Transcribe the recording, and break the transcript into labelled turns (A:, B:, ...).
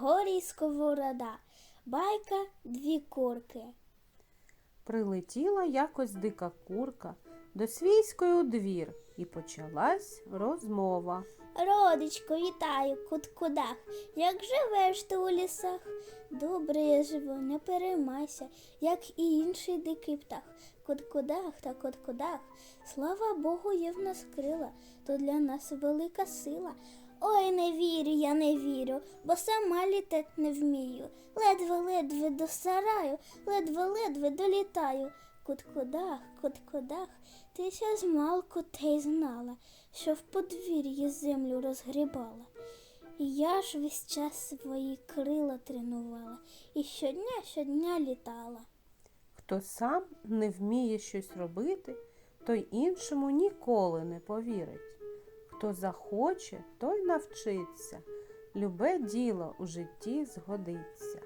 A: горі сковорода, байка дві курки.
B: Прилетіла якось дика курка до свійської у двір, і почалась розмова.
A: Родичко, вітаю, куткудах. Як живеш ти у лісах? Добре я живу, не переймайся, як і інший дикий птах. Куткудах та куткудах. Слава Богу, є в нас крила, то для нас велика сила. Ой, не вірю, я не вірю, бо сама літать не вмію. Ледве-ледве до сараю, ледве-ледве долітаю. Куткудах, куткудах, ти ще змалку те й знала, що в подвір'ї землю розгрібала. І я ж весь час свої крила тренувала і щодня, щодня літала.
B: Хто сам не вміє щось робити, той іншому ніколи не повірить. Хто захоче, той навчиться. Любе діло у житті згодиться.